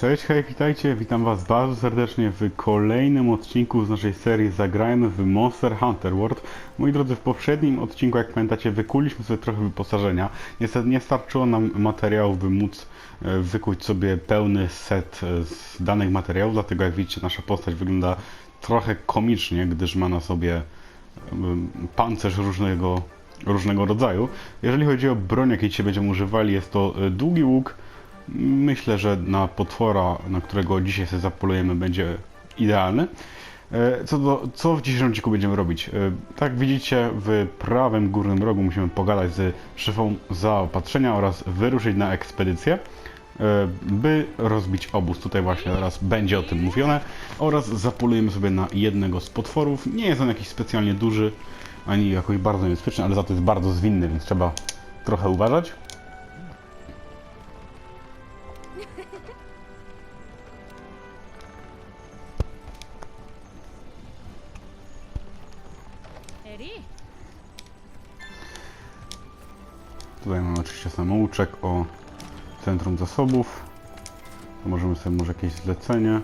Cześć, hej, witajcie, witam was bardzo serdecznie w kolejnym odcinku z naszej serii Zagrajmy w Monster Hunter World. Moi drodzy, w poprzednim odcinku, jak pamiętacie, wykuliśmy sobie trochę wyposażenia. Niestety nie starczyło nam materiałów, by móc e, wykuć sobie pełny set e, z danych materiałów, dlatego jak widzicie, nasza postać wygląda trochę komicznie, gdyż ma na sobie em, pancerz różnego, różnego rodzaju. Jeżeli chodzi o broń, jakiej dzisiaj będziemy używali, jest to e, długi łuk, Myślę, że na potwora, na którego dzisiaj sobie zapolujemy, będzie idealny. E, Co, do, co w dzisiejszym odcinku będziemy robić? E, Tak widzicie, w prawym górnym rogu musimy pogadać z szefą zaopatrzenia oraz wyruszyć na ekspedycję, e, by rozbić obóz. Tutaj właśnie teraz będzie o tym mówione. Oraz zapolujemy sobie na jednego z potworów. Nie jest on jakiś specjalnie duży, ani jakoś bardzo niebezpieczny, ale za to jest bardzo zwinny, więc trzeba trochę uważać. O centrum zasobów. To możemy sobie może jakieś zlecenie.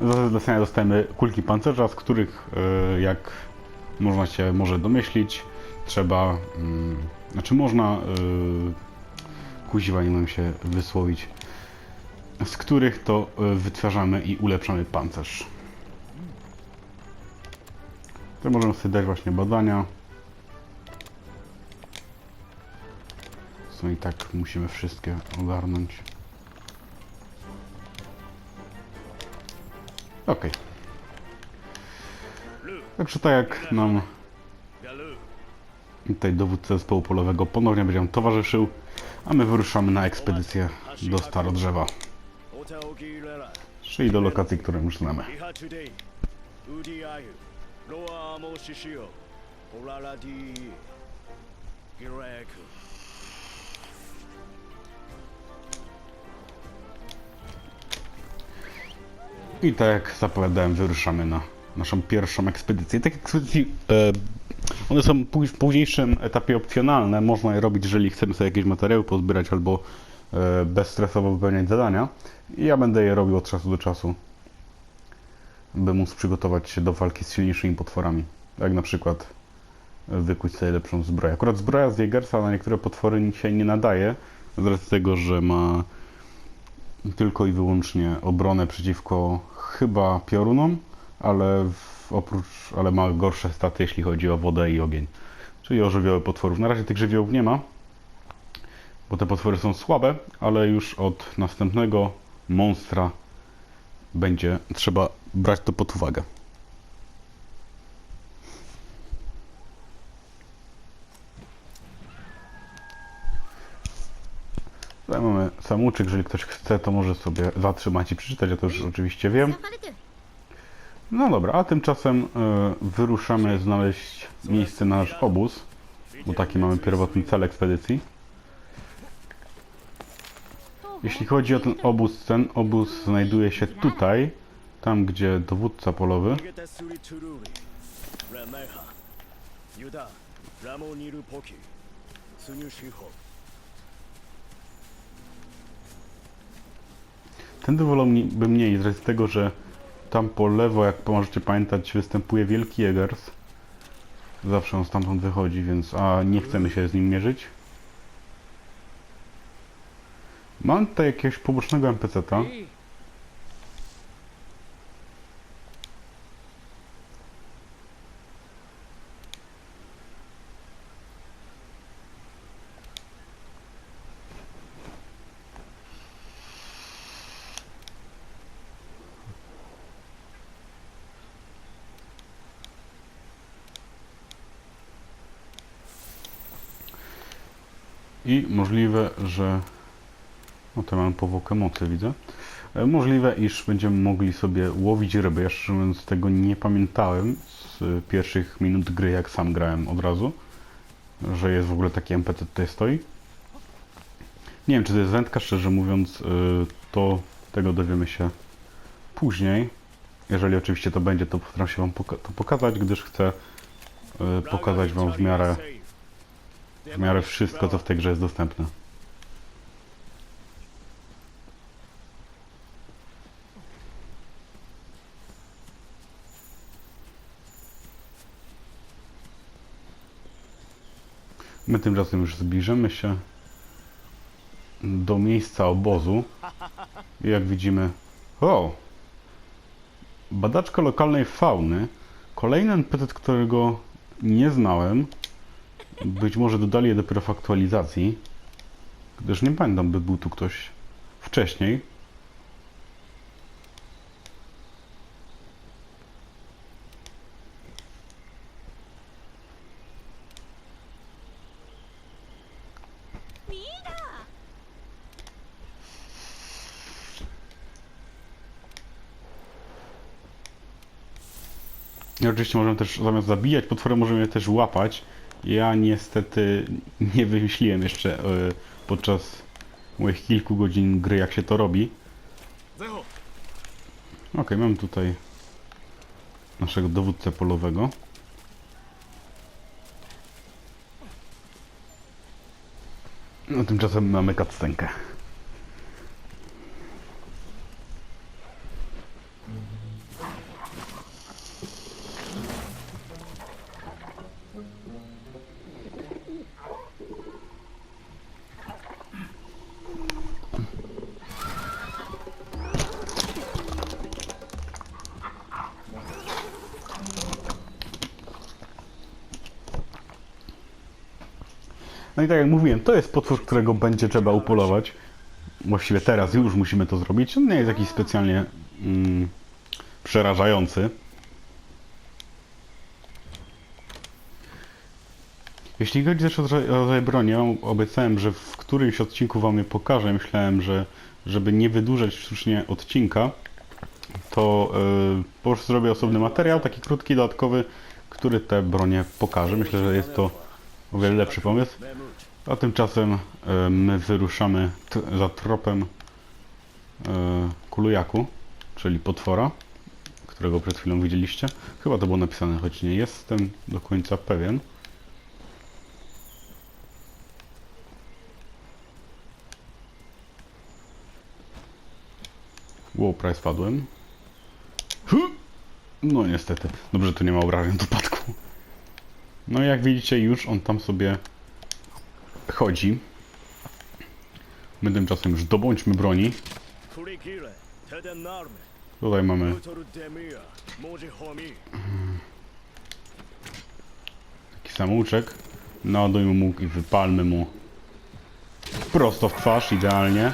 Za zlecenia dostajemy kulki pancerza, z których e, jak można się może domyślić, trzeba, mm, znaczy można, yy, kuziwa nie mam się wysłowić, z których to e, wytwarzamy i ulepszamy pancerz. To możemy sobie dać właśnie badania. Co i tak musimy wszystkie ogarnąć. Ok. Także tak jak nam tutaj dowódca zespołu polowego ponownie będzie nam towarzyszył, a my wyruszamy na ekspedycję do Starodrzewa, czyli do lokacji, które już znamy. リ I tak jak zapowiadałem, wyruszamy na naszą pierwszą ekspedycję. Takie ekspedycji, e, one są w późniejszym etapie opcjonalne. Można je robić, jeżeli chcemy sobie jakieś materiały pozbierać albo e, bezstresowo wypełniać zadania. I ja będę je robił od czasu do czasu, by móc przygotować się do walki z silniejszymi potworami. Jak na przykład e, wykuć sobie lepszą zbroję. Akurat zbroja z Jägersa na niektóre potwory się nie nadaje, z racji tego, że ma tylko i wyłącznie obronę przeciwko chyba piorunom, ale w, oprócz, ale ma gorsze staty, jeśli chodzi o wodę i ogień. Czyli o żywioły potworów. Na razie tych żywiołów nie ma, bo te potwory są słabe, ale już od następnego monstra będzie trzeba brać to pod uwagę. Tutaj mamy samouczek, jeżeli ktoś chce, to może sobie zatrzymać i przeczytać, ja to już oczywiście wiem. No dobra, a tymczasem e, wyruszamy znaleźć miejsce na nasz obóz, bo taki mamy pierwotny cel ekspedycji. Jeśli chodzi o ten obóz, ten obóz znajduje się tutaj, tam gdzie dowódca polowy. Ramoniru Poki, Tędy wolałbym nie iść, z racji tego, że tam po lewo, jak możecie pamiętać, występuje wielki Jägers. Zawsze on stamtąd wychodzi, więc a nie chcemy się z nim mierzyć. Mam tutaj jakiegoś pobocznego NPC-ta. I możliwe, że. No to mam powłokę mocy, widzę. E, Możliwe, iż będziemy mogli sobie łowić ryby. Ja szczerze mówiąc tego nie pamiętałem z pierwszych minut gry, jak sam grałem od razu. Że jest w ogóle taki NPC tutaj stoi. Nie wiem, czy to jest wędka, szczerze mówiąc, y, to tego dowiemy się później. Jeżeli oczywiście to będzie, to postaram się Wam poka- to pokazać, gdyż chcę y, pokazać Wam w miarę w miarę wszystko, co w tej grze jest dostępne. My tymczasem już zbliżamy się do miejsca obozu. I jak widzimy... O! Badaczka lokalnej fauny. Kolejny NPC, którego nie znałem. Być może dodali je dopiero w aktualizacji. Gdyż nie pamiętam, by był tu ktoś wcześniej. I oczywiście możemy też zamiast zabijać potwory, możemy je też łapać. Ja niestety nie wymyśliłem jeszcze e, podczas moich kilku godzin gry, jak się to robi. Ok, mamy tutaj naszego dowódcę polowego. No tymczasem mamy cutscenkę. I tak jak mówiłem, to jest potwór, którego będzie trzeba upolować. Właściwie teraz już musimy to zrobić. On nie jest jakiś specjalnie mm, przerażający. Jeśli chodzi też o rodza- o rodzaj broni, ja obiecałem, że w którymś odcinku wam je pokażę. Myślałem, że żeby nie wydłużać sztucznie odcinka, to yy, po prostu zrobię osobny materiał, taki krótki, dodatkowy, który te bronie pokaże. Myślę, że jest to o wiele lepszy pomysł. A tymczasem e, my wyruszamy za tropem e, Kulujaku, czyli potwora, którego przed chwilą widzieliście. Chyba to było napisane, choć nie jestem do końca pewien. Wow, prawie spadłem. No niestety. Dobrze, tu nie ma obrażeń upadku. No i jak widzicie, już on tam sobie chodzi. My tymczasem już dobądźmy broni. Tutaj mamy taki samouczek. Naładujmy mu i wypalmy mu prosto w twarz, idealnie.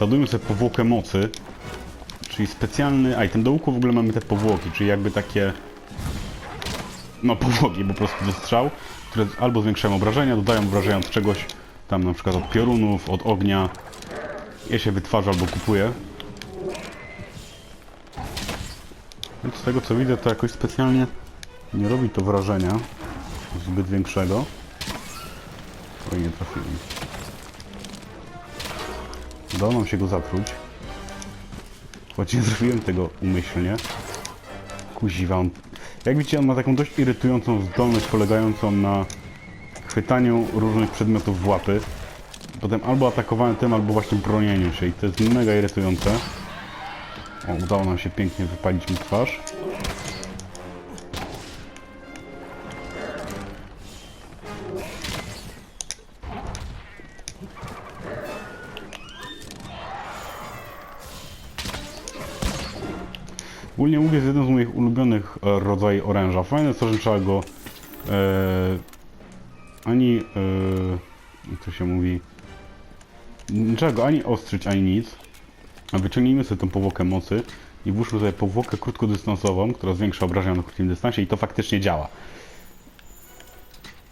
Zadujmy sobie powłokę mocy, czyli specjalny item. Do łuku w ogóle mamy te powłoki, czyli jakby takie no powłoki po prostu do strzał, które albo zwiększają obrażenia, dodają obrażenia od czegoś, tam na przykład od piorunów, od ognia. Je się wytwarza albo kupuje. Więc z tego co widzę, to jakoś specjalnie nie robi to wrażenia zbyt większego. Oj, nie trafiłem. Udało nam się go zatruć. Choć nie zrobiłem tego umyślnie. Kuziwa, on... Jak widzicie, on ma taką dość irytującą zdolność polegającą na chwytaniu różnych przedmiotów w łapy. Potem albo atakowaniu tym, albo właśnie bronieniu się i to jest mega irytujące. O, udało nam się pięknie wypalić mu twarz. Oręża. Fajne jest to, że trzeba go e, ani, e, to się mówi, trzeba go ani ostrzyć, ani nic. Wyciągnijmy sobie tą powłokę mocy i włóżmy sobie powłokę krótkodystansową, która zwiększa obrażenia na krótkim dystansie i to faktycznie działa.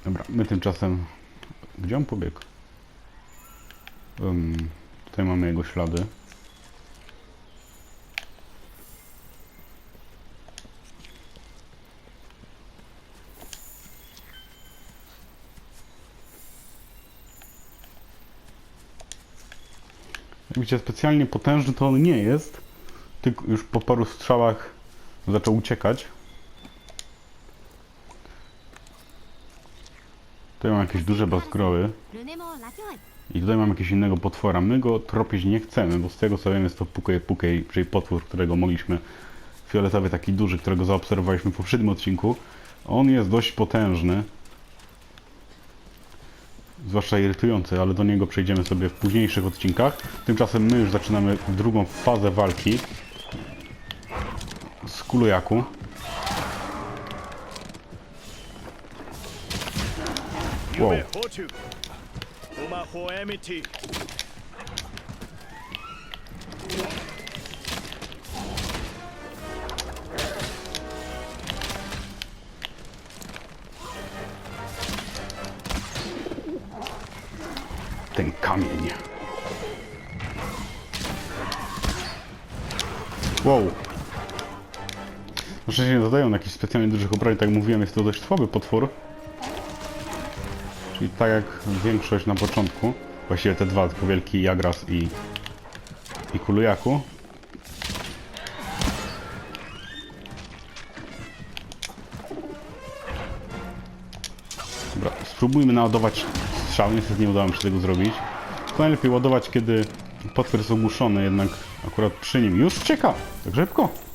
Dobra, my tymczasem... Gdzie on pobiegł? Um, tutaj mamy jego ślady. gdzie specjalnie potężny to on nie jest, tylko już po paru strzałach zaczął uciekać. Tutaj mam jakieś duże bazgroły. I tutaj mam jakiegoś innego potwora. My go tropić nie chcemy, bo z tego co wiem jest to Pukej Pukej, czyli potwór, którego mogliśmy... Fioletowy taki duży, którego zaobserwowaliśmy w poprzednim odcinku. On jest dość potężny. Zwłaszcza irytujący, ale do niego przejdziemy sobie w późniejszych odcinkach. Tymczasem my już zaczynamy drugą fazę walki z Kulujaku. 夢 Szczęście nie dodają jakichś specjalnie dużych obrażeń, tak jak mówiłem, jest to dość słaby potwór. Czyli tak jak większość na początku, właściwie te dwa, tylko Wielki Jagras i, i Kulujaku. Dobra, spróbujmy naładować strzał, niestety nie udało mi się tego zrobić. To najlepiej ładować, kiedy potwór jest ogłuszony, jednak akurat przy nim już ucieka, tak szybko.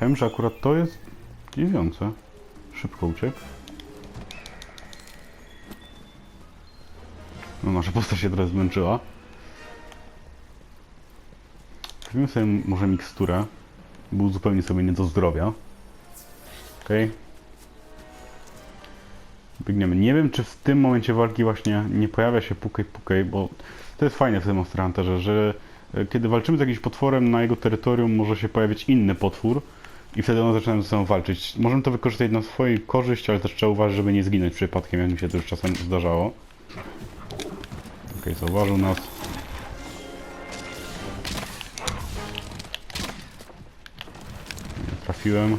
Że akurat to jest dziwiące. Szybko uciekł. No nasza postać się teraz zmęczyła. Kupimy sobie może miksturę. Był zupełnie sobie nie do zdrowia. Okej. Biegniemy. Nie wiem, czy w tym momencie walki właśnie nie pojawia się pukej pukej, bo to jest fajne w tym Monster Hunterze, że e, kiedy walczymy z jakimś potworem, na jego terytorium może się pojawić inny potwór i wtedy one zaczynają ze sobą walczyć. Możemy to wykorzystać na swojej korzyść, ale też trzeba uważać, żeby nie zginąć przypadkiem, jak mi się to już czasem zdarzało. Okej, zauważył nas. Nie trafiłem.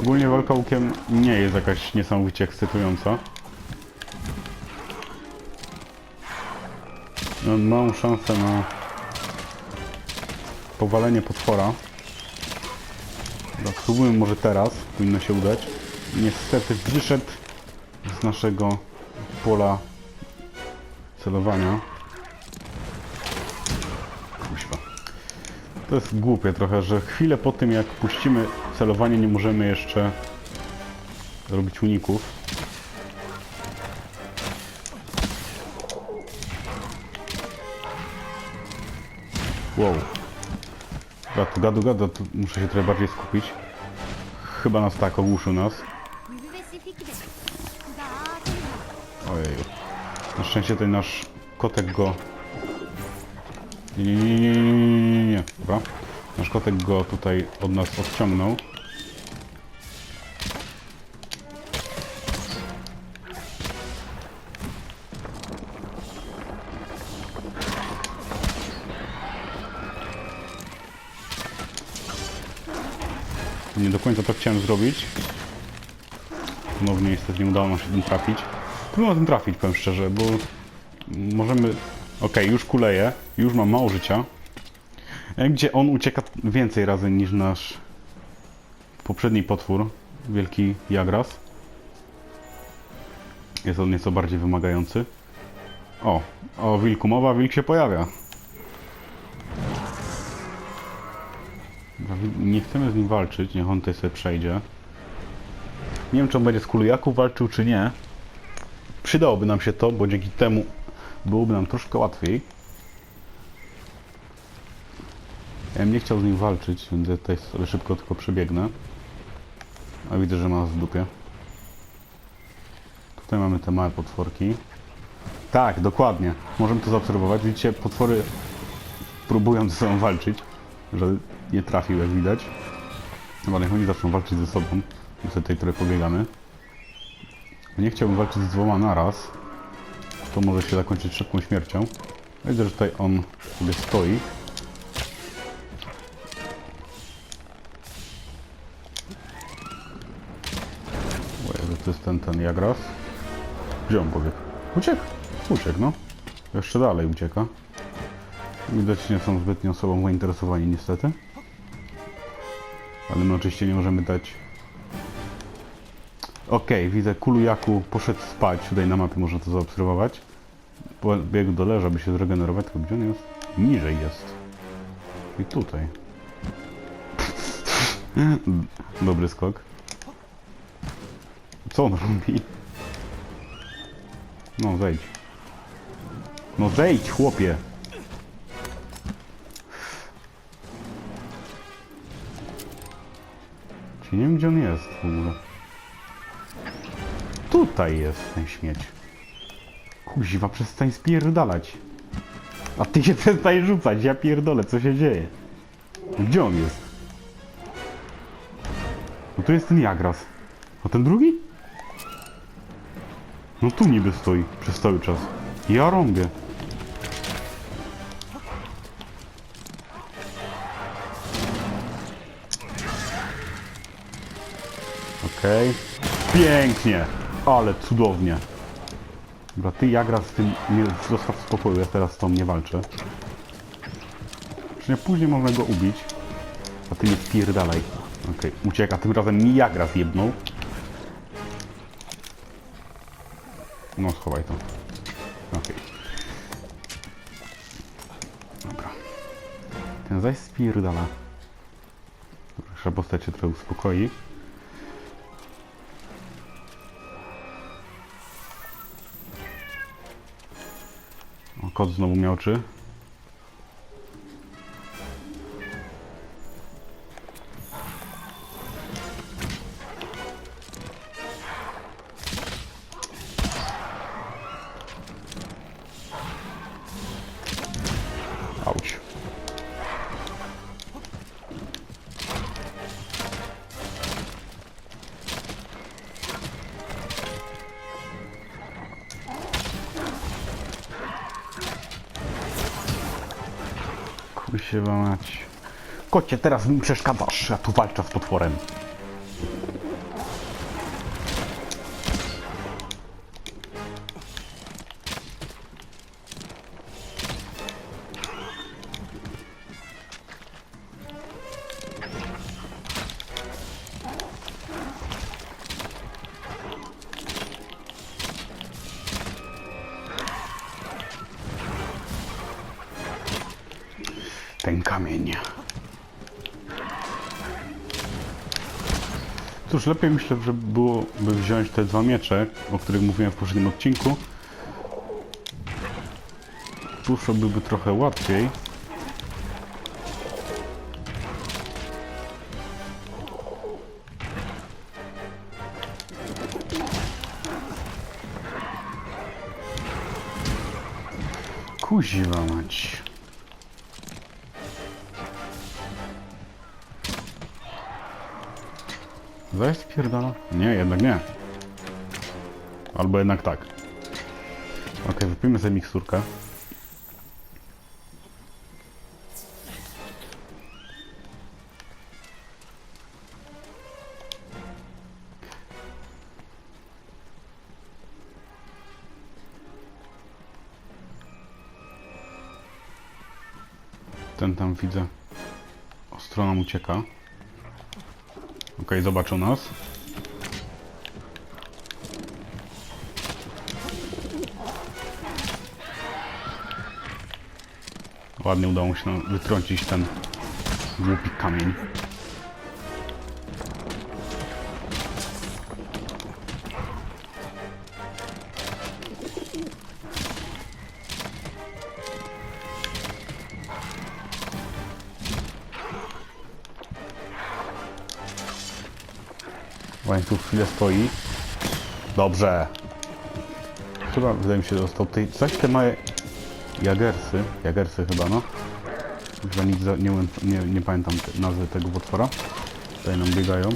Ogólnie walka łukiem nie jest jakaś niesamowicie ekscytująca. Mam małą szansę na powalenie potwora. Dobra, spróbujmy może teraz, powinno się udać. Niestety wyszedł z naszego pola celowania. Kuźwa. To jest głupie trochę, że chwilę po tym jak puścimy celowanie nie możemy jeszcze robić uników. Wow. Gad, gadu, gadu, muszę się trochę bardziej skupić. Chyba nas tak, ogłuszył nas. Ojej. Na szczęście ten nasz kotek go... Nie, nie, nie, nie, nie, nie, nie. Nasz kotek go tutaj od nas odciągnął. To chciałem zrobić. Ponownie niestety nie udało nam się tym trafić. Próbuję tym trafić, powiem szczerze, bo możemy... Okej, już kuleje, już mam mało życia. E, Gdzie on ucieka więcej razy niż nasz poprzedni potwór, wielki Jagras. Jest on nieco bardziej wymagający. O, o wilku mowa, wilk się pojawia. Nie chcemy z nim walczyć, niech on tutaj sobie przejdzie. Nie wiem, czy on będzie z Kulujaku walczył, czy nie. Przydałoby nam się to, bo dzięki temu byłoby nam troszkę łatwiej. Ja bym nie chciał z nim walczyć, więc ja tutaj sobie szybko tylko przebiegnę. A widzę, że ma w dupie. Tutaj mamy te małe potworki. Tak, dokładnie. Możemy to zaobserwować. Widzicie, potwory próbują ze sobą walczyć, że nie trafił, jak widać. Chyba niech oni zaczną walczyć ze sobą. Sobie tutaj trochę pobiegamy. Nie chciałbym walczyć z dwoma naraz. To może się zakończyć szybką śmiercią. Widzę, że tutaj on sobie stoi. O Jezu, to jest ten, ten Jagras. Gdzie on pobiegł? Uciekł. Uciekł, no. Jeszcze dalej ucieka. Widać, nie są zbytnio sobą zainteresowani niestety. Ale my oczywiście nie możemy dać Okej, widzę Kulujaku poszedł spać. Tutaj na mapie można to zaobserwować. Biegł do leża, by się zregenerować. Tylko gdzie on jest? Niżej jest. I tutaj. Dobry skok. Co on robi? No zejdź. No zejdź, chłopie. Nie wiem gdzie on jest w ogóle. Tutaj jest ten śmieć. Kuźwa, przestań spierdalać. A ty się przestań rzucać, ja pierdolę, co się dzieje? Gdzie on jest? No tu jest ten Jagras. A ten drugi? No tu niby stoi przez cały czas. Ja rąbię. Okej. Pięknie. Ale cudownie. Dobra, ty Jagra z tym nie zostaw w spokoju, ja teraz z tą nie walczę. Nie później można go ubić? A ty nie spierdalaj. Okej, ucieka, tym razem mi Jagra zjebnął. No, schowaj to. Okej. Dobra. Ten zaś spierdala. Dobra, Trzeba postać się trochę uspokoi. Kot znowu miał Kursiwa mać. Kocie, teraz mi przeszkadzasz. Ja tu walczę z potworem. Lepiej myślę, że byłoby wziąć te dwa miecze, o których mówiłem w poprzednim odcinku. Tuż byłby trochę łatwiej. Kuziwa mać. Zaś spierdala? Nie, jednak nie. Albo jednak tak. Ok, wypijmy sobie miksturkę. Ten tam widzę. Ostro nam ucieka. Okej, zobaczył nas. Ładnie udało mu się wytrącić ten głupi kamień. Łańcuch chwilę stoi. Dobrze. Chyba, wydaje mi się, dostał tej... Coś te małe... Jagersy. Jagersy chyba, no. Chyba nic nie, nie, nie pamiętam te- nazwy tego potwora. Tutaj nam biegają.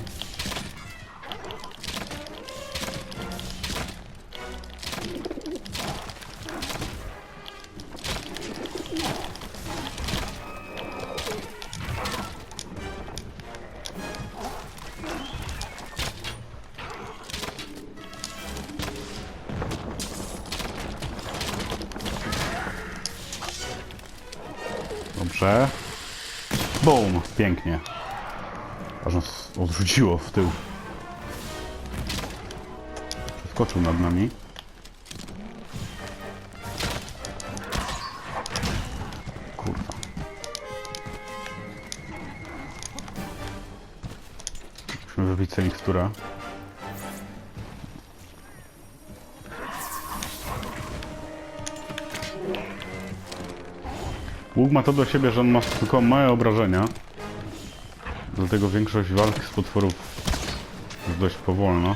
Dobrze. Boom! Pięknie. Aż nas odrzuciło w tył. Przeskoczył nad nami. Kurwa. Musimy wybić sobie miksturę. Łuk ma to do siebie, że on ma tylko małe obrażenia. Dlatego większość walk z potworów jest dość powolna.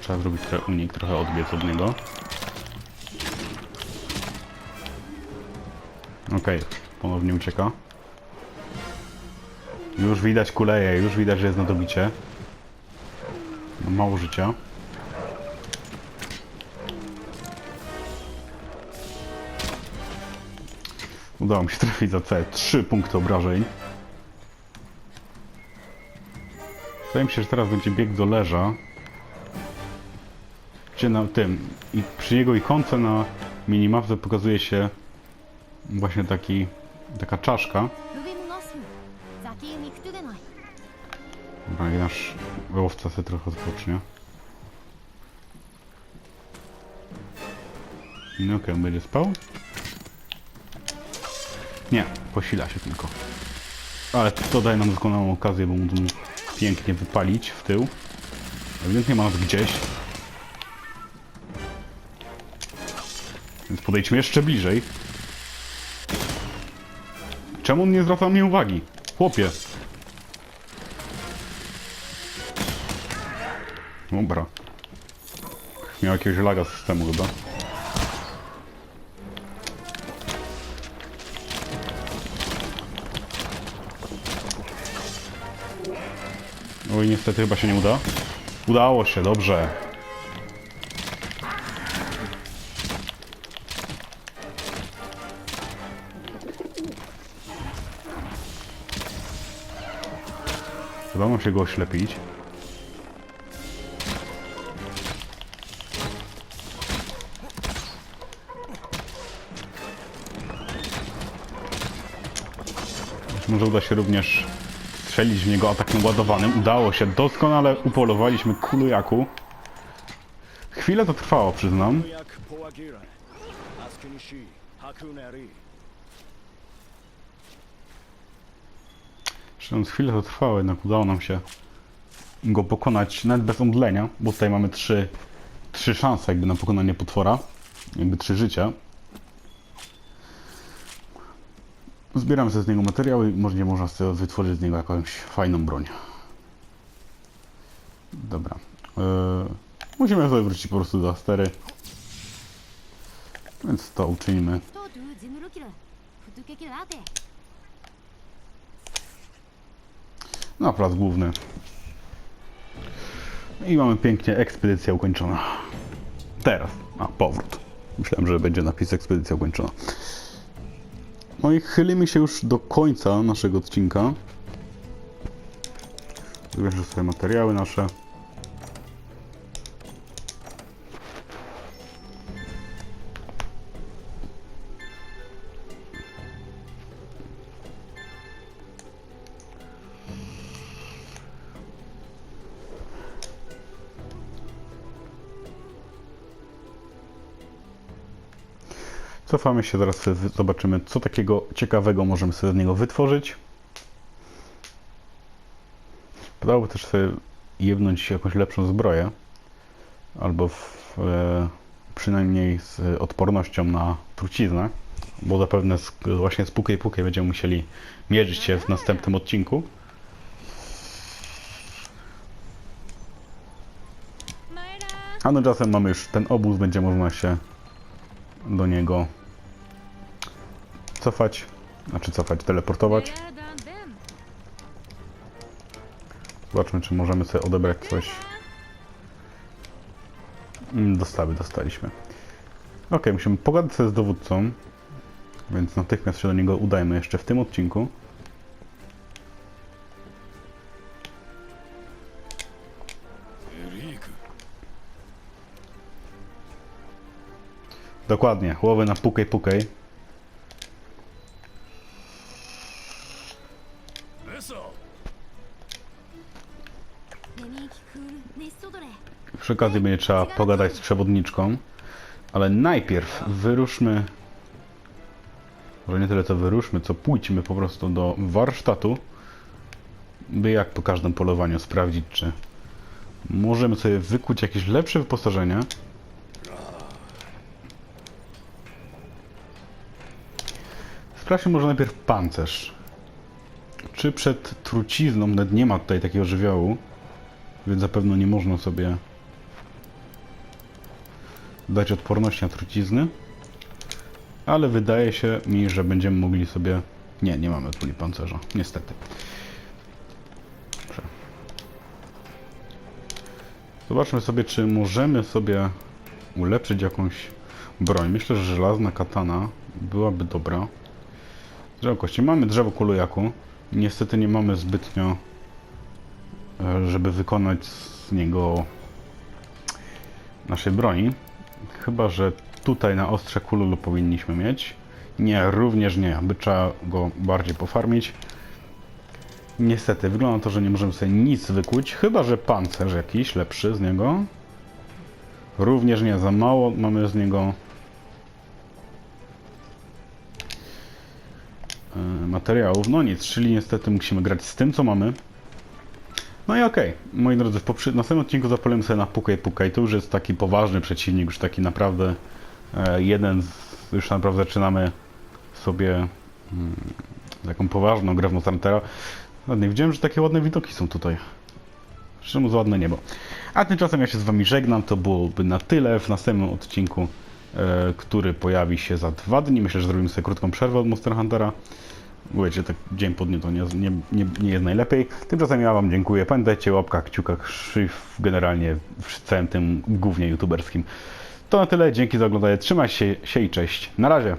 Trzeba zrobić trochę unik, trochę odbiec od niego. Okej, ponownie ucieka. Już widać kuleje, już widać, że jest na dobicie. Ma mało życia. Udało mi się trafić za C. 3 punkty obrażeń. Wydaje mi się, że teraz będzie bieg do leża. Gdzie na tym. I przy jego ikonce na minimapce pokazuje się właśnie taki, taka czaszka. Dobra, i nasz łowca sobie trochę odpocznie. No okej, on będzie spał? Nie, posila się tylko. Ale to daje nam doskonałą okazję, bo mógł mu pięknie wypalić w tył. Ewidentnie ma nas gdzieś. Więc podejdźmy jeszcze bliżej. Czemu on nie zwraca mnie uwagi? Chłopie. Dobra. Miał jakiegoś laga systemu chyba. Oj, niestety chyba się nie uda. Udało się, dobrze. Chyba mam się go oślepić. Może uda się również strzelić w niego atakiem ładowanym. Udało się, doskonale upolowaliśmy kulujaku. Chwilę to trwało, przyznam. Przynajmniej chwilę to trwało, jednak udało nam się go pokonać, nawet bez omdlenia, bo tutaj mamy trzy, trzy szanse jakby na pokonanie potwora, jakby trzy życia. Zbieram ze z niego materiały i może można sobie wytworzyć z niego jakąś fajną broń. Dobra. Yy, musimy sobie wrócić po prostu do Astery. Więc to uczynimy. Na plac główny. I mamy pięknie ekspedycja ukończona. Teraz. A, powrót. Myślałem, że będzie napis ekspedycja ukończona. No i chylimy się już do końca naszego odcinka. Zbierzę sobie materiały nasze. Cofamy się, zaraz zobaczymy, co takiego ciekawego możemy sobie z niego wytworzyć. Dałoby też sobie jebnąć jakąś lepszą zbroję. Albo w, e, przynajmniej z odpornością na truciznę. Bo zapewne z, właśnie z Pukie Pukie będziemy musieli mierzyć się w następnym odcinku. A tymczasem mamy już ten obóz, będzie można się do niego cofać, znaczy cofać, teleportować. Zobaczmy, czy możemy sobie odebrać coś. Mm, Dostawy dostaliśmy. Ok, musimy pogadać sobie z dowódcą, więc natychmiast się do niego udajmy jeszcze w tym odcinku. dokładnie. Łowy na pukej pukej. Przy okazji będzie trzeba pogadać z przewodniczką. Ale najpierw wyruszmy. Może nie tyle co wyruszmy, co pójdźmy po prostu do warsztatu. By jak po każdym polowaniu sprawdzić, czy możemy sobie wykuć jakieś lepsze wyposażenie. Sprawdźmy może najpierw pancerz. Czy przed trucizną, nawet nie ma tutaj takiego żywiołu, więc zapewne nie można sobie dać odporności na trucizny. Ale wydaje się mi, że będziemy mogli sobie... Nie, nie mamy puli pancerza, niestety. Zobaczmy sobie, czy możemy sobie ulepszyć jakąś broń. Myślę, że żelazna katana byłaby dobra. Drzewo kości. Mamy drzewo kulujaku. Niestety nie mamy zbytnio, e, żeby wykonać z niego naszej broni. Chyba, że tutaj na ostrze kululu powinniśmy mieć. Nie, również nie, by trzeba go bardziej pofarmić. Niestety, wygląda to, że nie możemy sobie nic wykuć, chyba, że pancerz jakiś lepszy z niego. Również nie, za mało mamy z niego e, materiałów. No nic, czyli niestety musimy grać z tym, co mamy. No i okej, moi drodzy, w następnym odcinku zapolemy sobie na Pukej Pukej. To już jest taki poważny przeciwnik, już taki naprawdę e, jeden z, już naprawdę zaczynamy sobie mm, taką poważną grę w Monster Huntera. Ładnie, widziałem, że takie ładne widoki są tutaj. Szczerze mówiąc, ładne niebo. A tymczasem ja się z wami żegnam, to byłoby na tyle w następnym odcinku, e, który pojawi się za dwa dni. Myślę, że zrobimy sobie krótką przerwę od Monster Huntera. Wiecie, tak dzień po dniu to nie, nie, nie, nie jest najlepiej. Tymczasem ja Wam dziękuję. Pamiętajcie, łapka, kciuka, krzyw, generalnie w całym tym głównie youtuberskim. To na tyle. Dzięki za oglądanie. Trzymaj się, się i cześć. Na razie.